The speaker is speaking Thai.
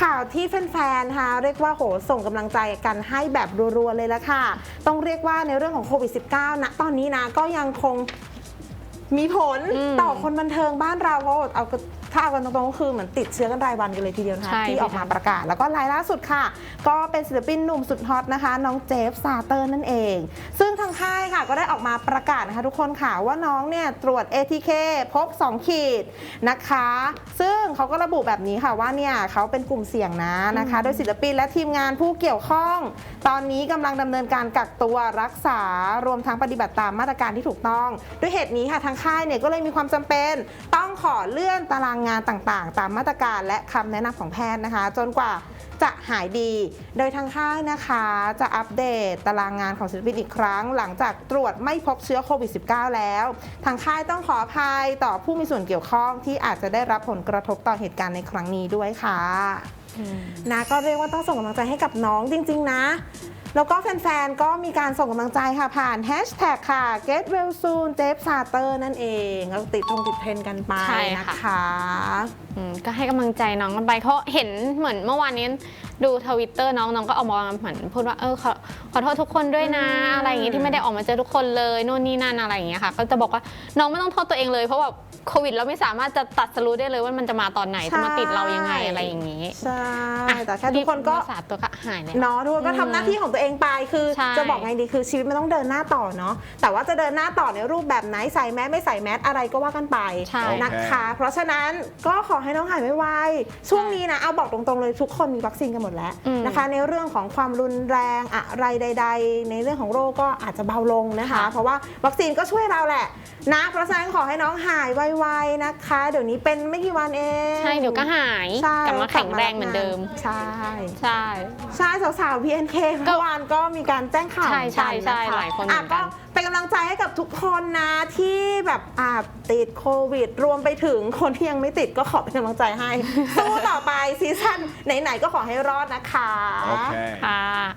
ข่าวที่แฟนๆค่ะเรียกว่าโหส่งกำลังใจกันให้แบบรัวๆเลยละค่ะ ต้องเรียกว่าในเรื่องของโควิด -19 นะตอนนี้นะก็ยังคงมีผลอืมต่อคนบันเทิงบ้านเราเพราะเอาก็ถ้าเอากันตรงๆก็คือเหมือนติดเชื้อกันรายวันกันเลยทีเดียวนะคะใช่ที่ออกมาประกาศ แล้วก็รายล่าสุดค่ะ ก็เป็นศิลปินหนุ่มสุดฮอตนะคะ น้องเจฟซาเตอร์นั่นเอง ซึ่งทางค่ายค่ะก็ได้ออกมาประกาศนะคะทุกคนค่ะว่าน้องเนี่ยตรวจ ATK พบ 2 ขีดนะคะ ซึ่งเขาก็ระบุแบบนี้ค่ะว่าเนี่ยเขาเป็นกลุ่มเสี่ยงนะนะคะ โดยศิลปินและทีมงานผู้เกี่ยวข้อง ตอนนี้กำลังดำเนินการกักตัวรักษารวมทั้งปฏิบัติตามมาตรการที่ถูกต้อง ด้วยเหตุนี้ค่ะทางค่ายเนี่ยก็เลยมีความจำเป็นต้องขอเลื่อนตารางงานต่างๆ ตามมาตรการและคำแนะนำของแพทย์นะคะ จนกว่าจะหายดี โดยทางค่ายนะคะจะอัปเดตตารางงานของศิลปินอีกครั้ง หลังจากตรวจไม่พบเชื้อโควิด -19 แล้ว ทางค่ายต้องขออภัยต่อผู้มีส่วนเกี่ยวข้องที่อาจจะได้รับผลกระทบต่อเหตุการณ์ในครั้งนี้ด้วยค่ะนะก็เรียกว่าต้องส่งกำลังใจให้กับน้องจริง ๆ นะ แล้วก็แฟนๆ ก็มีการส่งกำลังใจค่ะผ่านแฮชแท็กค่ะ get well soon เจฟซาเตอร์นั่นเองแล้วติดทงติดเทรนด์กันไปใช่นะค่ะ คะอืมก็ให้กำลังใจน้องกันไปเพราะเห็นเหมือนเมื่อวานนี้ดูทวิตเตอร์น้องน้องก็ออกมาเหมือนพูดว่าเออขอขอโทษทุกคนด้วยนะอืมอะไรอย่างงี้ที่ไม่ได้ออกมาเจอทุกคนเลยนู่นนี่นั่นอะไรอย่างเงี้ยค่ะ ก็จะบอกว่าน้องไม่ต้องโทษตัวเองเลยเพราะว่าโควิดเราไม่สามารถจะตัดสรู้ได้เลยว่ามันจะมาตอนไหนจะมาติดเรายังไงอะไรอย่างงี้ใช่อะแต่แค่ทุกคนก็รัษาตัวก็หายแล้ว เนาะทุกคนก็ทำหน้าที่ของตัวเองไปคือใช่ จะบอกไงดีคือชีวิตมันต้องเดินหน้าต่อเนาะแต่ว่าจะเดินหน้าต่อในรูปแบบไหนใส่แมสไม่ใส่แมสอะไรก็ว่ากันไปใช่ นะคะ เพราะฉะนั้นก็ขอให้น้องหายไวๆช่วงนี้นะเอาบอกตรงๆเลยทุกคนมีวัคซีนกันหมดแล้วอืมนะคะ ในเรื่องของความรุนแรงอะไรใด ๆ ในเรื่องของโรคก็อาจจะเบาลงนะคะ ค่ะ เพราะว่าวัคซีนก็ช่วยเราแหละนะเพราะฉะนั้นขอให้น้องหายไวๆนะคะ เดี๋ยวนี้เป็นไม่กี่วันเองใช่เดี๋ยวก็หายใช่กลับมาแข็งแรงเหมือนเดิม ใช่ ใช่ ใช่สาวๆ PNK เมื่อวานก็มีการแจ้งข่าวใช่ใช่เหมือนใช่กัะะหลายคนเหมือะอนกัก็นเป็นกำลังใจให้กับทุกคนนะที่แบบอ่าติดโควิด รวมไปถึงคนที่ยังไม่ติดก็ขอเป็นกำลังใจให้ สู้ต่อไปซีซั่นไหนๆก็ขอให้รอดนะคะ Okay. ค่ะ